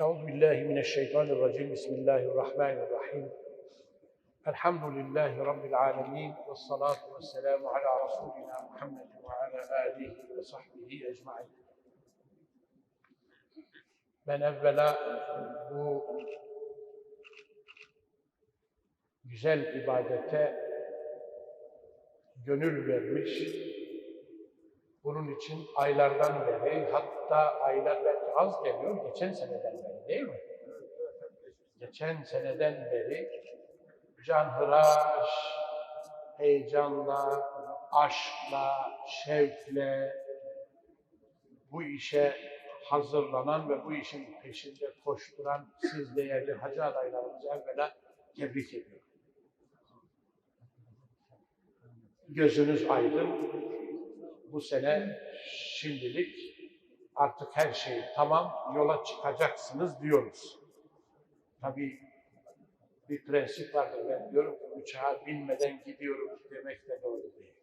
Euzu billahi mineşşeytanirracim. Bismillahirrahmanirrahim. Elhamdülillahi rabbil alamin ve salatu vesselamu ala rasulina Muhammed ve ala alihi ve sahbihi ecmaîn. Ben evvela bu güzel ibadete gönül vermiş, bunun için aylardan beri, hatta aylar az geliyor, geçen seneden beri değil mi? Geçen seneden beri canhıraş, heyecanla, aşkla, şevkle bu işe hazırlanan ve bu işin peşinde koşturan siz değerli hacı adaylarımızı evvela tebrik ediyorum. Gözünüz aydın. Bu sene şimdilik artık her şey tamam, yola çıkacaksınız diyoruz. Tabii bir prensip vardır. Ben diyorum ki uçağa binmeden gidiyorum demek de doğru değil.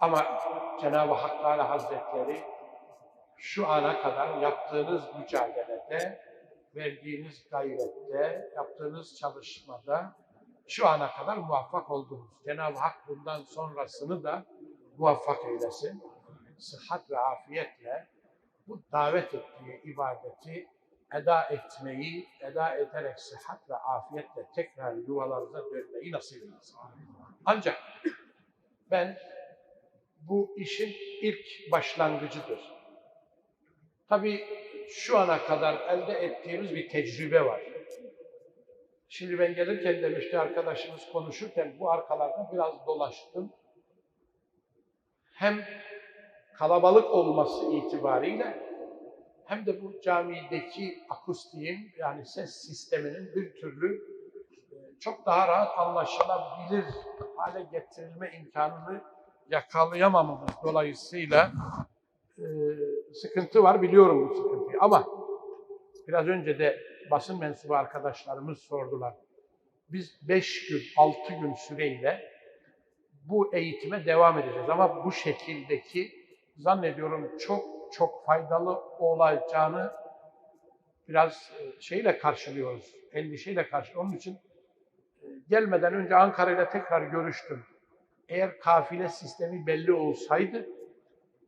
Ama Cenab-ı Hak Teala Hazretleri şu ana kadar yaptığınız mücadelede, verdiğiniz gayrette, yaptığınız çalışmada şu ana kadar muvaffak oldunuz. Cenab-ı Hak bundan sonrasını da muvaffak eylesin. Sıhhat ve afiyetle bu davet ettiği ibadeti eda etmeyi, eda ederek sıhhat ve afiyetle tekrar yuvalarınıza dönmeyi nasip eylesin. Ancak ben bu işin ilk başlangıcıdır. Tabii şu ana kadar elde ettiğimiz bir tecrübe var. Şimdi ben gelirken de arkadaşımız konuşurken bu arkalarda biraz dolaştım. Hem kalabalık olması itibariyle hem de bu camideki akustiğin yani ses sisteminin bir türlü e, çok daha rahat anlaşılabilir hale getirilme imkanını yakalayamamamız dolayısıyla e, sıkıntı var biliyorum bu sıkıntıyı ama biraz önce de basın mensubu arkadaşlarımız sordular. Biz beş gün, altı gün süreyle bu eğitime devam edeceğiz ama bu şekildeki zannediyorum çok çok faydalı olacağını biraz e, şeyle karşılıyoruz, endişeyle karşılıyoruz. Onun için e, gelmeden önce Ankara ile tekrar görüştüm. Eğer kafile sistemi belli olsaydı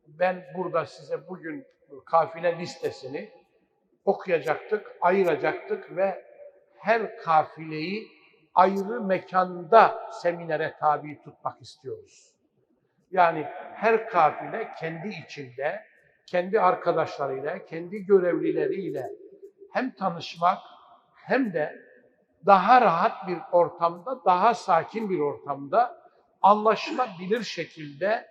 ben burada size bugün kafile listesini okuyacaktık, ayıracaktık ve her kafileyi ayrı mekanda seminere tabi tutmak istiyoruz. Yani her kafile kendi içinde, kendi arkadaşlarıyla, kendi görevlileriyle hem tanışmak hem de daha rahat bir ortamda, daha sakin bir ortamda anlaşılabilir şekilde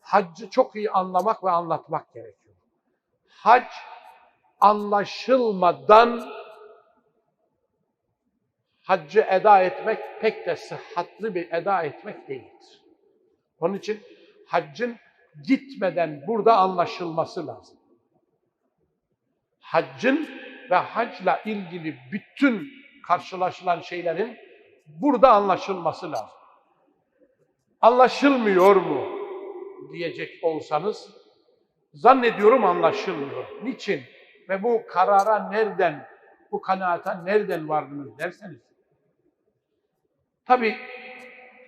haccı çok iyi anlamak ve anlatmak gerekiyor. Hac anlaşılmadan haccı eda etmek pek de sıhhatli bir eda etmek değildir. Onun için haccın gitmeden burada anlaşılması lazım. Haccın ve hacla ilgili bütün karşılaşılan şeylerin burada anlaşılması lazım. Anlaşılmıyor mu diyecek olsanız zannediyorum anlaşılmıyor. Niçin? Ve bu karara nereden, bu kanaata nereden vardınız derseniz. Tabi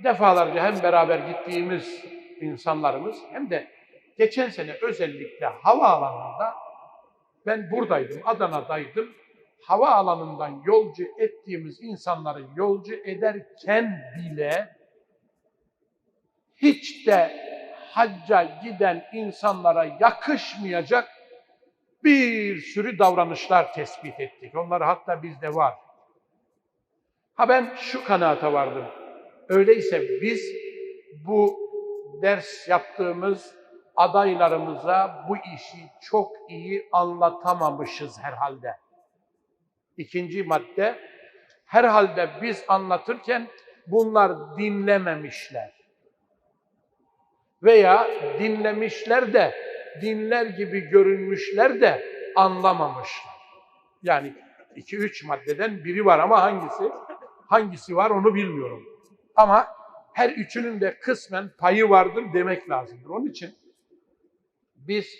defalarca hem beraber gittiğimiz insanlarımız hem de geçen sene özellikle havaalanında ben buradaydım, Adana'daydım. Havaalanından yolcu ettiğimiz insanları yolcu ederken bile hiç de hacca giden insanlara yakışmayacak bir sürü davranışlar tespit ettik. Onlar hatta bizde var. Ha ben şu kanaata vardım. Öyleyse biz bu ders yaptığımız adaylarımıza bu işi çok iyi anlatamamışız herhalde. İkinci madde, herhalde biz anlatırken bunlar dinlememişler. Veya dinlemişler de, dinler gibi görünmüşler de anlamamışlar. Yani iki üç maddeden biri var ama hangisi? Hangisi var onu bilmiyorum. Ama her üçünün de kısmen payı vardır demek lazımdır. Onun için biz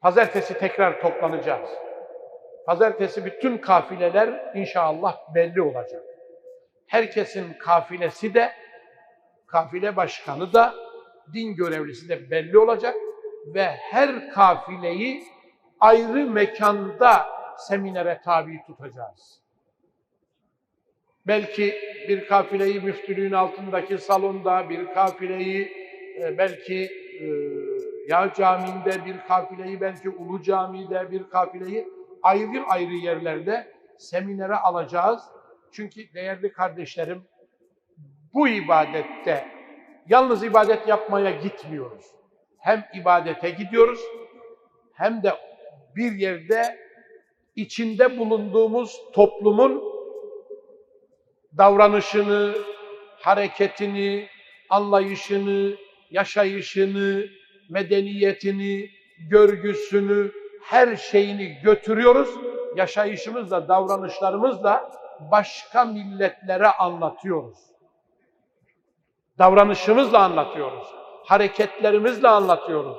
pazartesi tekrar toplanacağız. Pazartesi bütün kafileler inşallah belli olacak. Herkesin kafilesi de, kafile başkanı da, din görevlisi de belli olacak ve her kafileyi ayrı mekanda seminere tabi tutacağız. Belki bir kafileyi müftülüğün altındaki salonda, bir kafileyi e, belki e, Yağ Camii'nde, bir kafileyi belki Ulu Camii'de, bir kafileyi ayrı ayrı yerlerde seminere alacağız. Çünkü değerli kardeşlerim bu ibadette yalnız ibadet yapmaya gitmiyoruz. Hem ibadete gidiyoruz hem de bir yerde içinde bulunduğumuz toplumun davranışını, hareketini, anlayışını, yaşayışını, medeniyetini, görgüsünü, her şeyini götürüyoruz. Yaşayışımızla, davranışlarımızla başka milletlere anlatıyoruz. Davranışımızla anlatıyoruz. Hareketlerimizle anlatıyoruz.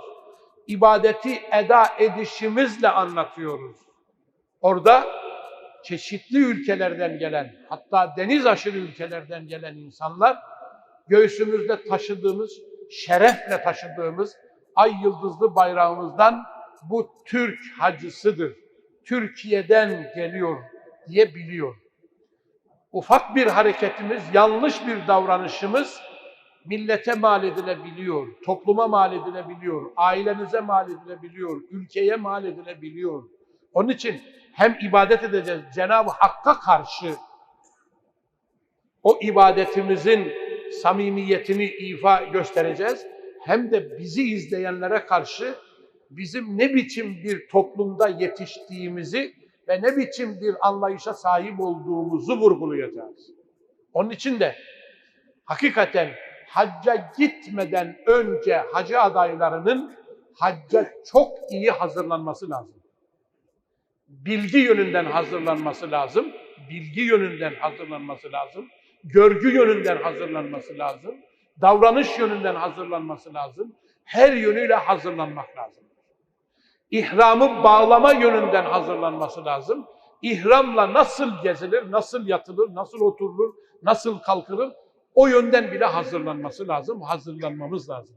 İbadeti eda edişimizle anlatıyoruz. Orada çeşitli ülkelerden gelen, hatta deniz aşırı ülkelerden gelen insanlar göğsümüzde taşıdığımız, şerefle taşıdığımız ay yıldızlı bayrağımızdan bu Türk hacısıdır. Türkiye'den geliyor diye biliyor. Ufak bir hareketimiz, yanlış bir davranışımız millete mal edilebiliyor, topluma mal edilebiliyor, ailenize mal edilebiliyor, ülkeye mal edilebiliyor. Onun için hem ibadet edeceğiz Cenab-ı Hakk'a karşı o ibadetimizin samimiyetini ifa göstereceğiz. Hem de bizi izleyenlere karşı bizim ne biçim bir toplumda yetiştiğimizi ve ne biçim bir anlayışa sahip olduğumuzu vurgulayacağız. Onun için de hakikaten hacca gitmeden önce hacı adaylarının hacca çok iyi hazırlanması lazım. Bilgi yönünden hazırlanması lazım. Bilgi yönünden hazırlanması lazım. Görgü yönünden hazırlanması lazım. Davranış yönünden hazırlanması lazım. Her yönüyle hazırlanmak lazım. İhramı bağlama yönünden hazırlanması lazım. İhramla nasıl gezilir, nasıl yatılır, nasıl oturulur, nasıl kalkılır o yönden bile hazırlanması lazım, hazırlanmamız lazım.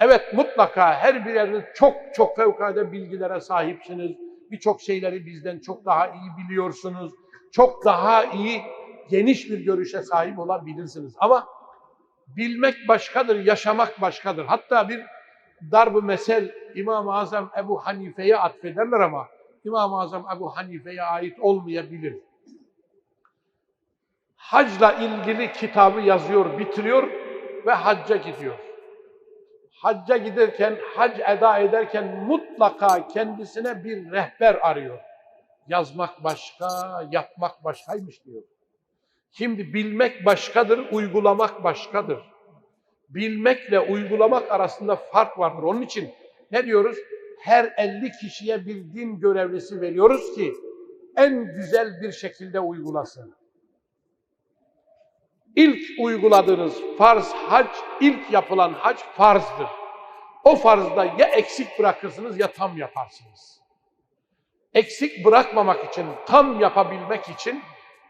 Evet mutlaka her biriniz çok çok fevkalade bilgilere sahipsiniz. Birçok şeyleri bizden çok daha iyi biliyorsunuz. Çok daha iyi geniş bir görüşe sahip olabilirsiniz. Ama bilmek başkadır, yaşamak başkadır. Hatta bir darb-ı mesel İmam-ı Azam Ebu Hanife'ye atfederler ama İmam-ı Azam Ebu Hanife'ye ait olmayabilir hacla ilgili kitabı yazıyor, bitiriyor ve hacca gidiyor. Hacca giderken, hac eda ederken mutlaka kendisine bir rehber arıyor. Yazmak başka, yapmak başkaymış diyor. Şimdi bilmek başkadır, uygulamak başkadır. Bilmekle uygulamak arasında fark vardır. Onun için ne diyoruz? Her 50 kişiye bir din görevlisi veriyoruz ki en güzel bir şekilde uygulasın. İlk uyguladığınız farz hac, ilk yapılan hac farzdır. O farzda ya eksik bırakırsınız ya tam yaparsınız. Eksik bırakmamak için, tam yapabilmek için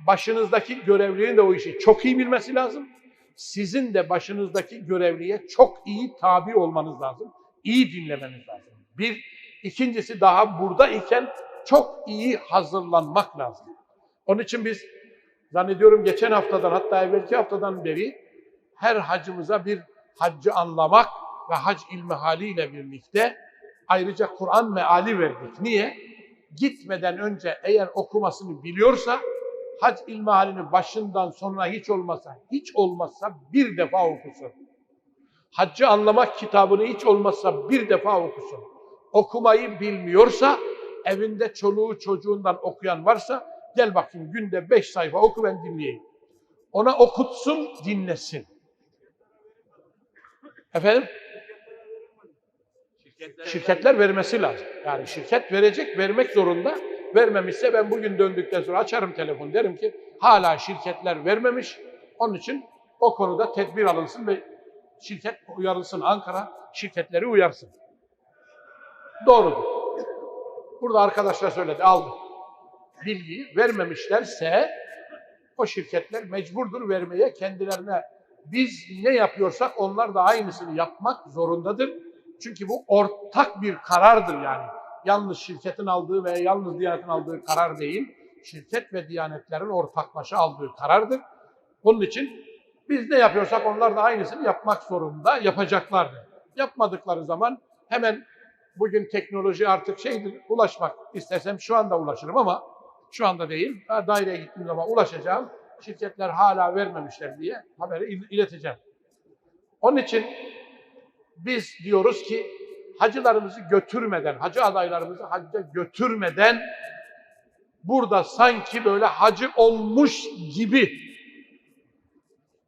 başınızdaki görevlinin de o işi çok iyi bilmesi lazım. Sizin de başınızdaki görevliye çok iyi tabi olmanız lazım. İyi dinlemeniz lazım. Bir, ikincisi daha burada iken çok iyi hazırlanmak lazım. Onun için biz Zannediyorum geçen haftadan hatta evvelki haftadan beri her hacımıza bir haccı anlamak ve hac ilmi haliyle birlikte ayrıca Kur'an meali verdik. Niye? Gitmeden önce eğer okumasını biliyorsa hac ilmi halini başından sonuna hiç olmasa, hiç olmazsa bir defa okusun. Haccı anlamak kitabını hiç olmazsa bir defa okusun. Okumayı bilmiyorsa, evinde çoluğu çocuğundan okuyan varsa Gel bakayım günde beş sayfa oku ben dinleyeyim. Ona okutsun, dinlesin. Efendim? Şirketler vermesi lazım. Yani şirket verecek, vermek zorunda. Vermemişse ben bugün döndükten sonra açarım telefon derim ki hala şirketler vermemiş. Onun için o konuda tedbir alınsın ve şirket uyarılsın. Ankara şirketleri uyarsın. Doğrudur. Burada arkadaşlar söyledi, aldı. Bilgiyi vermemişlerse o şirketler mecburdur vermeye kendilerine. Biz ne yapıyorsak onlar da aynısını yapmak zorundadır. Çünkü bu ortak bir karardır yani. Yalnız şirketin aldığı veya yalnız Diyanet'in aldığı karar değil. Şirket ve Diyanetlerin ortaklaşa aldığı karardır. Bunun için biz ne yapıyorsak onlar da aynısını yapmak zorunda, yapacaklardır. Yapmadıkları zaman hemen bugün teknoloji artık şeydir, ulaşmak istesem şu anda ulaşırım ama şu anda değil. Daireye gittiğim zaman ulaşacağım. Şirketler hala vermemişler diye haberi il- ileteceğim. Onun için biz diyoruz ki hacılarımızı götürmeden, hacı adaylarımızı hacca götürmeden burada sanki böyle hacı olmuş gibi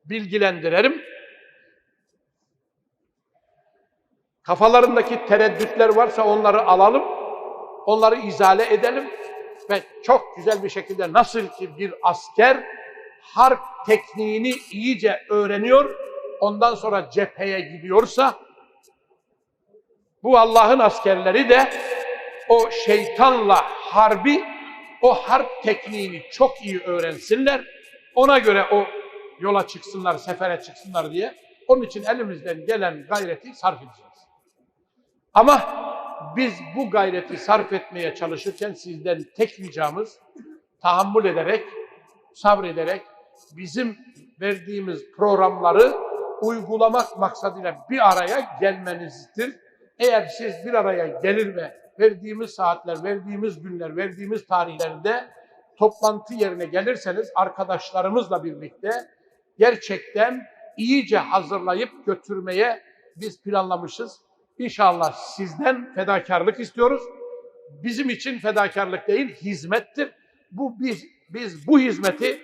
bilgilendirelim. Kafalarındaki tereddütler varsa onları alalım, onları izale edelim ve çok güzel bir şekilde nasıl ki bir asker harp tekniğini iyice öğreniyor, ondan sonra cepheye gidiyorsa, bu Allah'ın askerleri de o şeytanla harbi, o harp tekniğini çok iyi öğrensinler, ona göre o yola çıksınlar, sefere çıksınlar diye. Onun için elimizden gelen gayreti sarf edeceğiz. Ama biz bu gayreti sarf etmeye çalışırken sizden tek ricamız tahammül ederek, sabrederek bizim verdiğimiz programları uygulamak maksadıyla bir araya gelmenizdir. Eğer siz bir araya gelir ve verdiğimiz saatler, verdiğimiz günler, verdiğimiz tarihlerde toplantı yerine gelirseniz arkadaşlarımızla birlikte gerçekten iyice hazırlayıp götürmeye biz planlamışız. İnşallah sizden fedakarlık istiyoruz. Bizim için fedakarlık değil, hizmettir. Bu biz biz bu hizmeti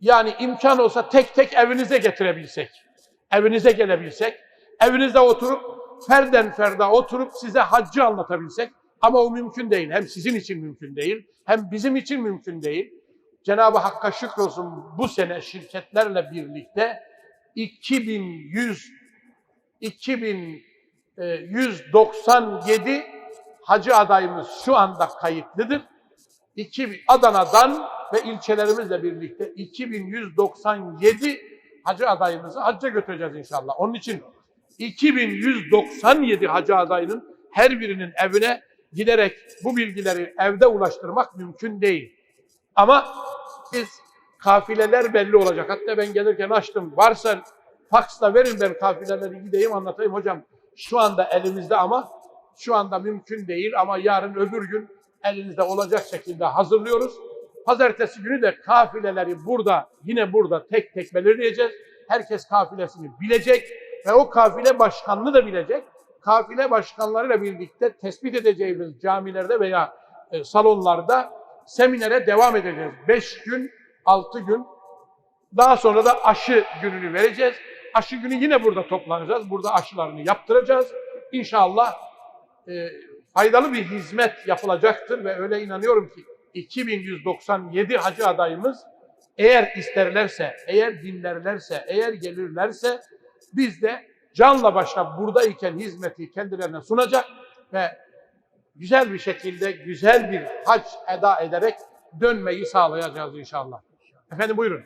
yani imkan olsa tek tek evinize getirebilsek, evinize gelebilsek, evinizde oturup ferden ferda oturup size haccı anlatabilsek ama o mümkün değil. Hem sizin için mümkün değil, hem bizim için mümkün değil. Cenab-ı Hakk'a şükrolsun bu sene şirketlerle birlikte 2100 2197 hacı adayımız şu anda kayıtlıdır. 2000 Adana'dan ve ilçelerimizle birlikte 2197 hacı adayımızı hacca götüreceğiz inşallah. Onun için 2197 hacı adayının her birinin evine giderek bu bilgileri evde ulaştırmak mümkün değil. Ama biz kafileler belli olacak. Hatta ben gelirken açtım. Varsa faksla verin ben kafileleri gideyim anlatayım hocam. Şu anda elimizde ama şu anda mümkün değil ama yarın öbür gün elinizde olacak şekilde hazırlıyoruz. Pazartesi günü de kafileleri burada yine burada tek tek belirleyeceğiz. Herkes kafilesini bilecek ve o kafile başkanını da bilecek. Kafile başkanlarıyla birlikte tespit edeceğimiz camilerde veya e, salonlarda seminere devam edeceğiz. Beş gün, altı gün. Daha sonra da aşı gününü vereceğiz. Aşı günü yine burada toplanacağız. Burada aşılarını yaptıracağız. İnşallah e, faydalı bir hizmet yapılacaktır ve öyle inanıyorum ki 2197 hacı adayımız eğer isterlerse, eğer dinlerlerse, eğer gelirlerse biz de canla başla buradayken hizmeti kendilerine sunacak ve güzel bir şekilde güzel bir hac eda ederek dönmeyi sağlayacağız inşallah. Efendim buyurun.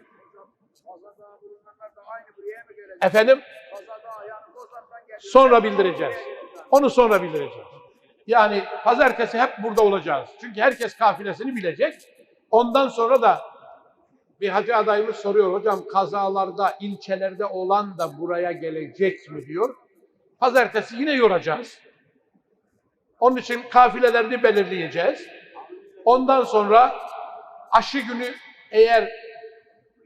Kazada bulunanlar da aynı buraya mı gelecek? Efendim sonra bildireceğiz. Onu sonra bildireceğiz. Yani pazartesi hep burada olacağız. Çünkü herkes kafilesini bilecek. Ondan sonra da bir hacı adayımız soruyor hocam kazalarda, ilçelerde olan da buraya gelecek mi diyor. Pazartesi yine yoracağız. Onun için kafilelerini belirleyeceğiz. Ondan sonra aşı günü eğer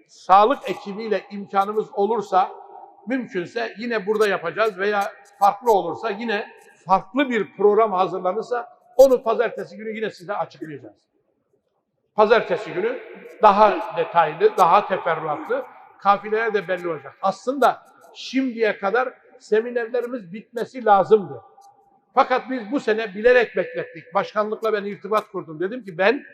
sağlık ekibiyle imkanımız olursa mümkünse yine burada yapacağız veya farklı olursa yine farklı bir program hazırlanırsa onu pazartesi günü yine size açıklayacağız. Pazartesi günü daha detaylı, daha teferruatlı kafileler de belli olacak. Aslında şimdiye kadar seminerlerimiz bitmesi lazımdı. Fakat biz bu sene bilerek beklettik. Başkanlıkla ben irtibat kurdum. Dedim ki ben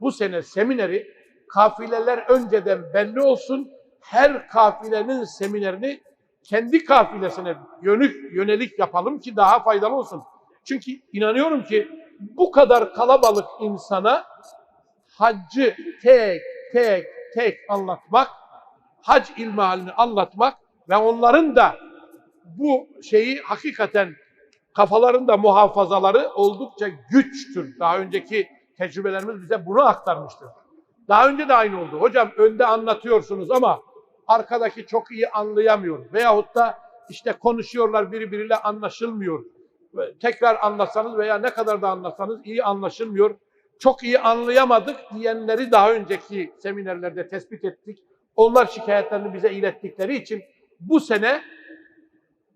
bu sene semineri kafileler önceden belli olsun. Her kafilenin seminerini kendi kafilesine yönük, yönelik yapalım ki daha faydalı olsun. Çünkü inanıyorum ki bu kadar kalabalık insana haccı tek tek tek anlatmak, hac ilmihalini anlatmak ve onların da bu şeyi hakikaten kafalarında muhafazaları oldukça güçtür. Daha önceki tecrübelerimiz bize bunu aktarmıştır. Daha önce de aynı oldu. Hocam önde anlatıyorsunuz ama arkadaki çok iyi anlayamıyor. Veyahut da işte konuşuyorlar birbiriyle anlaşılmıyor. Tekrar anlatsanız veya ne kadar da anlatsanız iyi anlaşılmıyor. Çok iyi anlayamadık diyenleri daha önceki seminerlerde tespit ettik. Onlar şikayetlerini bize ilettikleri için bu sene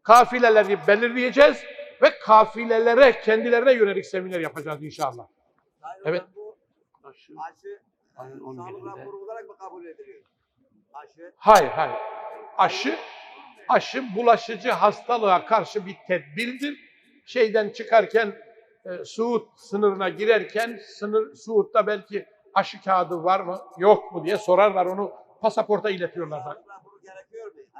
kafileleri belirleyeceğiz ve kafilelere kendilerine yönelik seminer yapacağız inşallah. Evet. Bu Aşı aşı ayın sağlık 11'inde. raporu olarak mı kabul ediliyor? Aşı Hayır, hayır. Aşı, aşı bulaşıcı hastalığa karşı bir tedbirdir. Şeyden çıkarken, e, Suud sınırına girerken, sınır Suud'da belki aşı kağıdı var mı, yok mu diye sorarlar onu. Pasaporta iletiyorlar.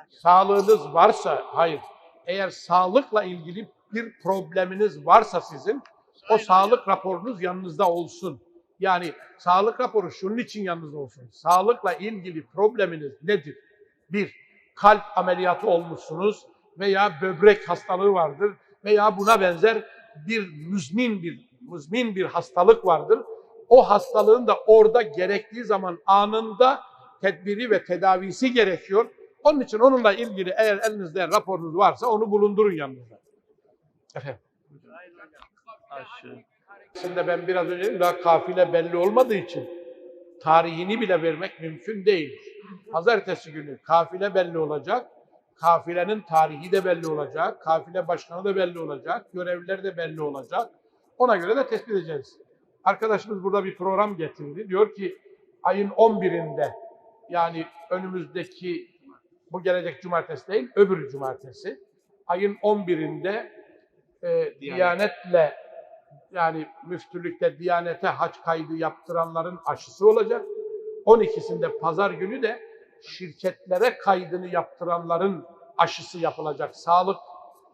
Sağlığınız varsa, hayır. Eğer sağlıkla ilgili bir probleminiz varsa sizin, o sağlık raporunuz yanınızda olsun. Yani sağlık raporu şunun için yanınızda olsun. Sağlıkla ilgili probleminiz nedir? Bir, kalp ameliyatı olmuşsunuz veya böbrek hastalığı vardır veya buna benzer bir müzmin bir müzmin bir hastalık vardır. O hastalığın da orada gerektiği zaman anında tedbiri ve tedavisi gerekiyor. Onun için onunla ilgili eğer elinizde raporunuz varsa onu bulundurun yanınızda. Efendim. Aşı. Şimdi ben biraz önce dedim, daha kafile belli olmadığı için tarihini bile vermek mümkün değil. Pazartesi günü kafile belli olacak. Kafilenin tarihi de belli olacak. Kafile başkanı da belli olacak. Görevliler de belli olacak. Ona göre de tespit edeceğiz. Arkadaşımız burada bir program getirdi. Diyor ki ayın 11'inde yani önümüzdeki bu gelecek cumartesi değil öbür cumartesi ayın 11'inde e, Diyanetle yani müftülükte Diyanete hac kaydı yaptıranların aşısı olacak. 12'sinde pazar günü de şirketlere kaydını yaptıranların aşısı yapılacak. Sağlık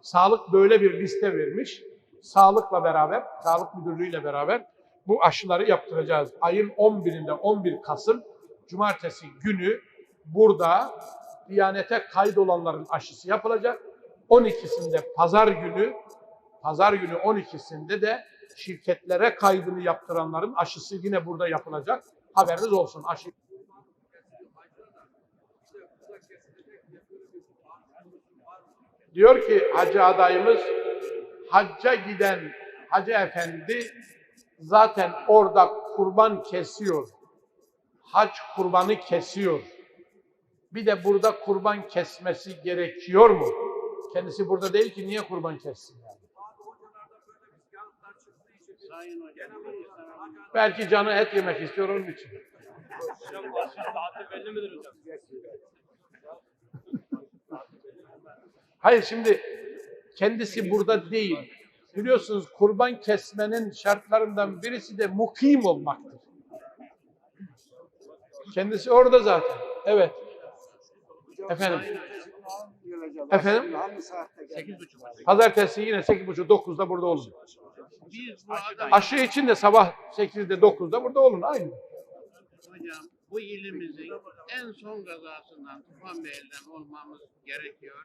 sağlık böyle bir liste vermiş. Sağlıkla beraber, Sağlık Müdürlüğü ile beraber bu aşıları yaptıracağız. Ayın 11'inde 11 Kasım Cumartesi günü burada Diyanete kaydolanların aşısı yapılacak. 12'sinde pazar günü pazar günü 12'sinde de şirketlere kaydını yaptıranların aşısı yine burada yapılacak. Haberiniz olsun. Aşı Diyor ki hacı adayımız hacca giden hacı efendi zaten orada kurban kesiyor. Hac kurbanı kesiyor. Bir de burada kurban kesmesi gerekiyor mu? Kendisi burada değil ki niye kurban kessin yani? Belki canı et yemek istiyor onun için. Hayır şimdi kendisi burada değil. Biliyorsunuz kurban kesmenin şartlarından birisi de mukim olmaktır. Kendisi orada zaten. Evet. Efendim. Efendim? Hangi saatte geldi? 8.30. Pazartesi yine 8.30-9'da burada olun. Biz bu aday Aşı için de sabah 8'de 9'da burada olun. Aynı. hocam bu ilimizin en son gazasından Tufan Bey'den olmamız gerekiyor.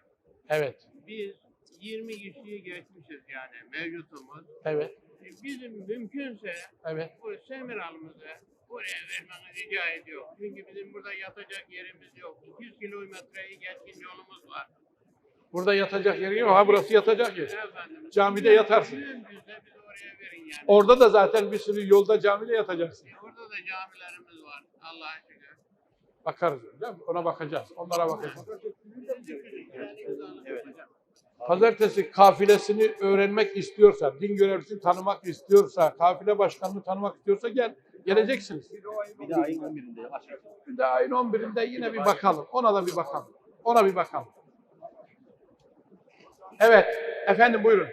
Evet. Biz 20 kişiyi geçmişiz yani mevcutumuz. Evet. E, Bizim mümkünse Evet. bu semiralımızı buraya vermeni rica ediyor. Çünkü bizim burada yatacak yerimiz yok. 200 kilometreyi geçkin yolumuz var. Burada yatacak yerin yok. Ha burası yatacak yer. Efendim, Camide yatarsın. Mümkünse bizi oraya verin yani. Orada da zaten bir sürü yolda camide yatacaksın. E, Orada da camilerimiz var. Allah'a şükür. Bakarız. Değil mi? Ona bakacağız. Onlara bakacağız. Evet. Pazartesi kafilesini öğrenmek istiyorsa, din görevlisini tanımak istiyorsa, kafile başkanını tanımak istiyorsa gel. Geleceksiniz. Bir de ayın 11'inde aşı. Bir de ayın 11'inde yine bir bakalım. Ona da bir bakalım. Ona bir bakalım. Evet. Efendim buyurun.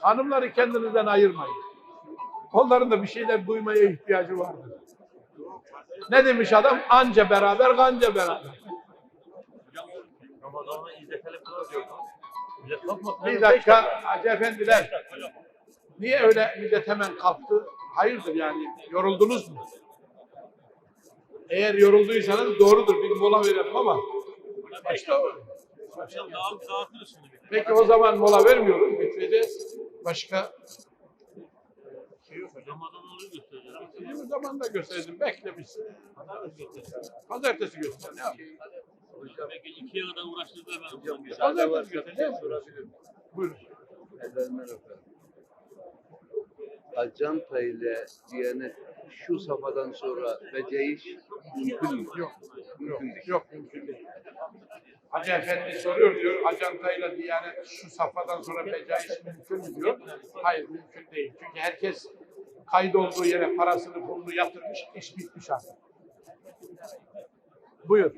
Hanımları kendinizden ayırmayın. Onların da bir şeyler duymaya ihtiyacı vardır. Ne demiş adam? Anca beraber, kanca beraber. Bir dakika Hacı Efendiler. Niye öyle millet hemen kalktı? Hayırdır yani yoruldunuz mu? Eğer yorulduysanız doğrudur bir mola verelim ama işte o. Peki o zaman mola vermiyoruz. Bitireceğiz. Başka o zaman da gösterdim. Beklemişsin. Pazartesi göster. Ne yapayım? Belki ikiye kadar uğraştırdılar ben. Pazartesi göster. Ne yapayım? Buyurun. Ellerinden öperim. Ajanta ile diyene şu safhadan sonra becaiş mümkün mü? Yok. Yok. Yok mümkün değil. Hacı Efendi soruyor diyor. Acantayla Diyanet şu safhadan sonra becaiş mümkün mü diyor. Hayır mümkün değil. Çünkü herkes kaydolduğu yere parasını pulunu yatırmış. iş bitmiş artık. Buyur.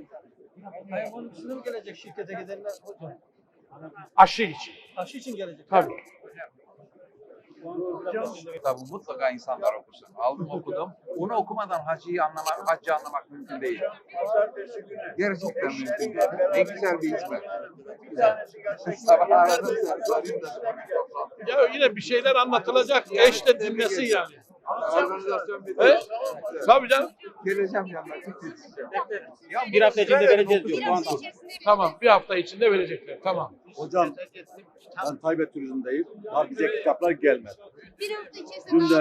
Hayvanın üstüne mi gelecek şirkete gidenler? Aşı için. Aşı için gelecek. Tabii. Kitabı mutlaka insanlar okusun. Aldım okudum. Onu okumadan hacıyı anlamak, haccı anlamak mümkün değil. Gerçekten mümkün değil. Ne güzel bir hizmet. Sabah aradım da. Ya yine bir şeyler anlatılacak. Eş de dinlesin yani. Organizasyon bir He? Tabii canım. Geleceğim yanına. Ya Bir hafta içinde vereceğiz diyor. Hafta içerisinde Tamam. Bir hafta içinde verecekler. Tamam. Hocam ben Taybet Turizm'deyim. Daha bize kitaplar gelmedi. bir hafta içerisinde Dün de